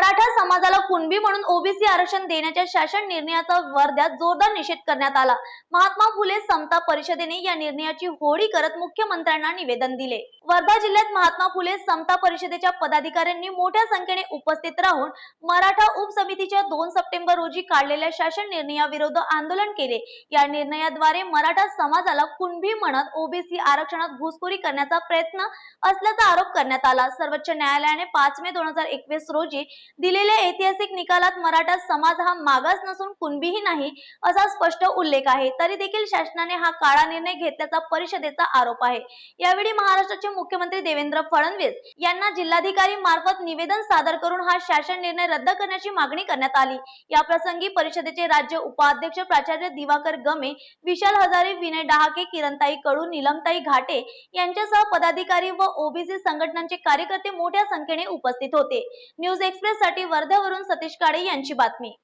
मराठा समाजाला कुणबी म्हणून ओबीसी आरक्षण देण्याच्या शासन निर्णयाचा वर्ध्यात जोरदार निषेध करण्यात आला. महात्मा फुले समता परिषदेने या निर्णयाची होळी करत मुख्यमंत्र्यांना निवेदन दिले. वर्धा जिल्ह्यात महात्मा फुले समता परिषदेच्या पदाधिकाऱ्यांनी मोठ्या संख्येने उपस्थित राहून मराठा उपसमितीच्या दोन सप्टेंबर रोजी काढलेल्या शासन निर्णयाविरुद्ध आंदोलन केले. या निर्णयाद्वारे मराठा समाजाला कुणबी म्हणत ओबीसी आरक्षणात घुसखोरी करण्याचा प्रयत्न असल्याचा आरोप करण्यात आला. सर्वोच्च न्यायालयाने पाच मे दोन हजार एकवीस रोजी दिलेल्या ऐतिहासिक निकालात मराठा समाज हा मागास नसून कुणबीही नाही असा स्पष्ट उल्लेख आहे. तरी देखील शासनाने हा काळा निर्णय घेतल्याचा परिषदेचा आरोप आहे. यावेळी महाराष्ट्राचे मुख्यमंत्री देवेंद्र फडणवीस यांना जिल्हाधिकारी मार्फत निवेदन सादर करून हा शासन निर्णय रद्द करण्याची मागणी करण्यात आली. या प्रसंगी परिषदेचे राज्य उपाध्यक्ष प्राचार्य दिवाकर गमे विशाल हजारे विनय डहाके किरणताई कडू निलमताई घाटे यांच्यासह पदाधिकारी व ओबीसी संघटनांचे कार्यकर्ते मोठ्या संख्येने उपस्थित होते. न्यूज एक्सप्रेस साठी वर्ध्यावरून सतीश काळे यांची बातमी.